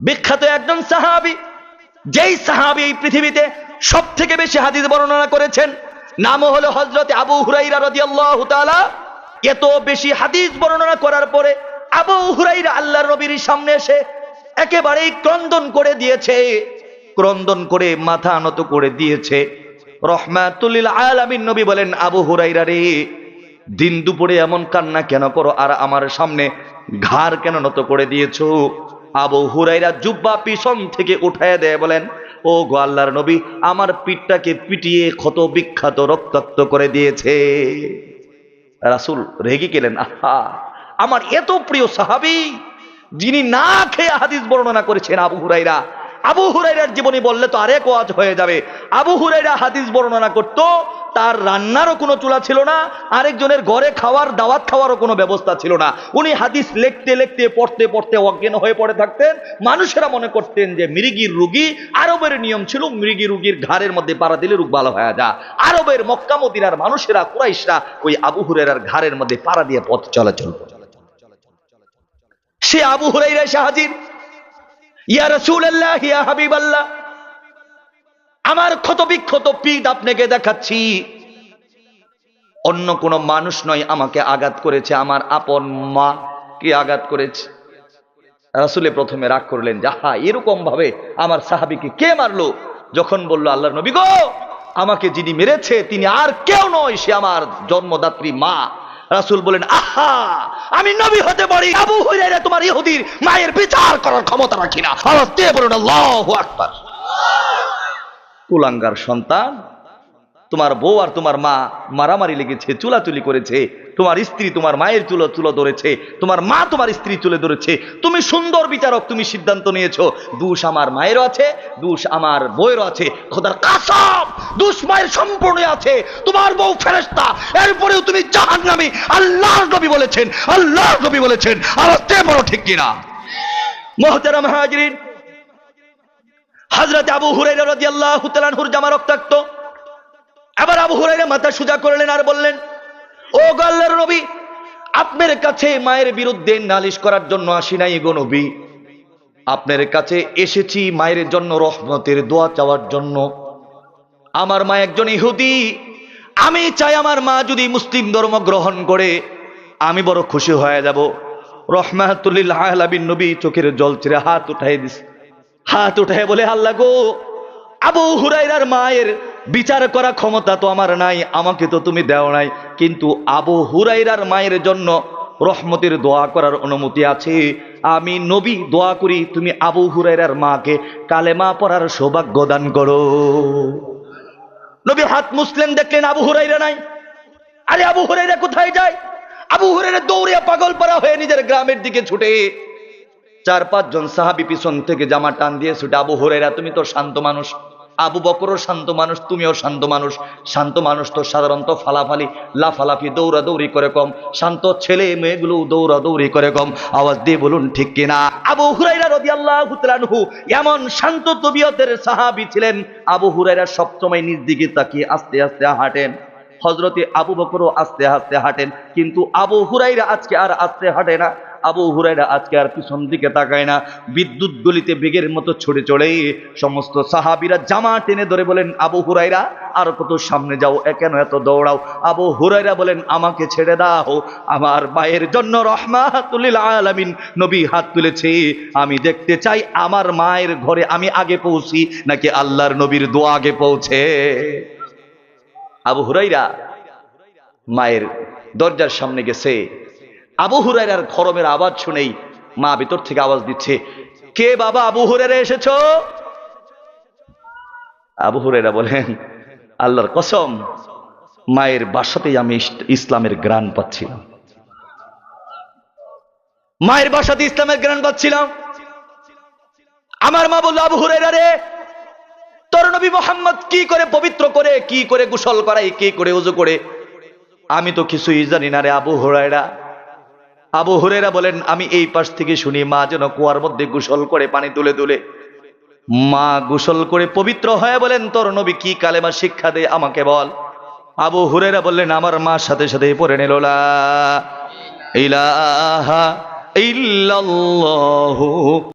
বিখ্যাত একজন সাহাবি, যেই সাহাবি এই পৃথিবীতে সব থেকে বেশি হাদিস বর্ণনা করেছেন নাম হলো হজরত আবু হুরাইরা রাদিয়াল্লাহু তাআলা। এত বেশি হাদিস বর্ণনা করার পরে আবু হুরাইরা আল্লাহর নবীর সামনে এসে একেবারেই ক্রন্দন করে দিয়েছে, ক্রন্দন করে মাথা নত করে দিয়েছে। রহমাতুল্লিল আলামিন নবী বলেন, আবু হুরাইরা রে, দিন দুপুরে এমন কান্না কেন করো? আর আমার সামনে ঘাড় কেন নত করে দিয়েছ? আবু হুরাইরা জুব্বা পিছন থেকে উঠায় দেয়, বলেন, ও গো আল্লাহর নবী, আমার পিঠটাকে পিটিয়ে ক্ষত বিখ্যাত রক্তাক্ত করে দিয়েছে। রাসুল রেগে গেলেন, আহা, আমার এত প্রিয় সাহাবি, যিনি না খেয়ে হাদিস বর্ণনা করেছেন আবু হুরাইরা আবু হুরাইরার জীবনী বললে তো আরেক ওয়াজ হয়ে যাবে। আবু হুরাইরা হাদিস বর্ণনা করত, তার রান্নারও কোনো চুলা ছিল না, আরেকজনের ঘরে খাওয়ার, দাওয়াত খাওয়ারও কোনো ব্যবস্থা ছিল না। উনি হাদিস লিখতে লিখতে, পড়তে পড়তে অজ্ঞান হয়ে পড়ে থাকতেন। মানুষেরা মনে করতেন যে মৃগীর রুগী, আরবের নিয়ম ছিল মৃগী রুগীর ঘাড়ের মধ্যে পাড়া দিলে রোগ ভালো হয়ে যা আরবের মক্কা মদিনার মানুষেরা, কুরাইশরা ওই আবু হুরাইরার ঘাড়ের মধ্যে পাড়া দিয়ে পথ চলাচল। সে আবু হুরাইরা এসে ইয়া রাসূলুল্লাহ, ইয়া হাবিবাল্লাহ। আমার ক্ষত বিক্ষত পিঠ আপনাকে দেখাচ্ছি। অন্য কোন মানুষ নয় আমাকে আঘাত করেছে, আমার আপন মা কে আঘাত করেছে। রাসূলে প্রথমে রাগ করলেন যাহা এরকম ভাবে আমার সাহাবিকে কে মারলো? যখন বলল আল্লাহ নবী গো, আমাকে যিনি মেরেছে, তিনি আর কেউ নয়, সে আমার জন্মদাত্রী মা। রাসূল বলেন, আহা, আমি নবী হতে পারি। আবু হইলে তোমার ইহুদির মায়ের বিচার করার ক্ষমতা রাখি না। আওয়াজ দিয়ে বলুন, আল্লাহু আকবার। কুলাঙ্গার সন্তান তোমার বউ আর তোমার মা মারামারি লেগেছে, চুলাচুলি করেছে, তোমার স্ত্রী তোমার মায়ের চুলো চুলো ধরেছে, তোমার মা তোমার স্ত্রী চুলে ধরেছে, তুমি সুন্দর বিচারক তুমি সিদ্ধান্ত নিয়েছো, দোষ আমার মায়েরও আছে, দোষ আমার বউয়েরও আছে, খোদার কাসম, দোষ মায়ের সম্পূর্ণ আছে, তোমার বউ ফেরেস্তা এরপরেও তুমি জাহান নামি আল্লাহ নবী বলেছেন আল্লাহ নবী বলেছেন আরতে বড় ঠিক কিনা? মোহতারাম হাজরিন হজরত আবু হুরাইরা রাদিয়াল্লাহু তাআলার জামা রক্তাক্ত আবু হুরাইরা মাথা সোজা করলেন আর বললেন, ও গল্লার নবী, আপনার কাছে মায়ের বিরুদ্ধে নালিশ করার জন্য আসি নাই গো নবী। আপনার কাছে এসেছি মায়ের জন্য রহমতের দোয়া চাওয়ার জন্য। আমার মা একজন ইহুদি, আমি চাই আমার মা যদি মুসলিম ধর্ম গ্রহণ করে, আমি বড় খুশি হয়ে যাব। রহমাতুল্লিল নবী চোখের জল ছেড়ে হাত উঠাই দিস হাত উঠায় বলে, আল্লাহ গো, আবু হুরাইরার মায়ের বিচার করা ক্ষমতা তো আমার নাই, আমাকে তো তুমি দেও নাই। কিন্তু আবু হুরাইরার মায়ের জন্য রহমতের দোয়া করার অনুমতি আছে। আমি নবী, দোয়া করি, তুমি আবু হুরাইরার মাকে কালেমা পড়ার সৌভাগ্য দান করো। নবী হাত মুসলিম দেখলেন আবু হুরাইরা নাই। আরে আবু হুরাইরা কোথায় যায়? আবু হুরাইরা দৌড়ে পাগল পারা হয়ে নিজের গ্রামের দিকে ছুটে। চার পাঁচজন সাহাবি পিছন থেকে জামা টান দিয়ে ছুটে, আবু হুরাইরা তুমি তো শান্ত মানুষ। আবু বকরও শান্ত মানুষ, তুমিও শান্ত মানুষ। শান্ত মানুষ তো সাধারণত ফালাফালি, লাফালাফি দৌড়া দৌড়ি করে কম। শান্ত ছেলে মেয়েগুলো দৌড়া দৌড়ি করে কম। আওয়াজ দিয়ে বলুন, ঠিক কিনা? আবু হুরাইরা রাদিয়াল্লাহু তাআলাহু এমন শান্ত তবিয়তের সাহাবী ছিলেন। আবু হুরাইরা সবসময় নিজ দিকে তাকিয়ে আস্তে আস্তে হাঁটেন। হজরতে আবু বকরও আস্তে আস্তে হাঁটেন। কিন্তু আবু হুরাইরা আজকে আর আস্তে হাঁটে না। আবু হুরাইরা আজকে আর পিছন দিকে তাকায় না। বিদ্যুৎ গলিতে বেগের মতো ছড়ে চড়ে সমস্ত সাহাবিরা জামা টেনে ধরে বলেন, আবু হুরাইরা আর কত সামনে যাও কেন এত দৌড়াও? আবু হুরাইরা বলেন, আমাকে ছেড়ে দাও, আমার মায়ের জন্য রহমাতুল্লিল আলামিন নবী হাত তুলেছে। আমি দেখতে চাই আমার মায়ের ঘরে আমি আগে পৌঁছি, নাকি আল্লাহর নবীর দোয়া আগে পৌঁছে? আবু হুরাইরা মায়ের দরজার সামনে গেছে। আবু হুরাইরার খরমের আওয়াজ শুনেই মা ভিতর থেকে আওয়াজ দিচ্ছে, কে বাবা আবু হুরাইরা এসেছ? আবু হুরাইরা বলেন, আল্লাহর কসম, মায়ের বাসাতেই আমি ইসলামের গ্রাণ পাচ্ছিলাম। মায়ের বাসাতে ইসলামের গ্রাণ পাচ্ছিলাম। আমার মা বলল, আবু হুরাইরা রে, তোর নবী মোহাম্মদ কি করে পবিত্র করে, কি করে গোসল করাই কি করে উজু করে? আমি তো কিছুই জানি না রে আবু হুরাইরা আবু হুরেরা বলেন, আমি এই পাশ থেকে শুনি, মা যেন কুয়ার মধ্যে গোসল করে পানি তুলে তুলে। মা গোসল করে পবিত্র হয়ে বলেন, তোর নবী কি কালেমা শিক্ষা দে, আমাকে বল। আবু হুরেরা বললেন, আমার মার সাথে সাথে পড়ে নিল ইলাহা ইল্লাল্লাহু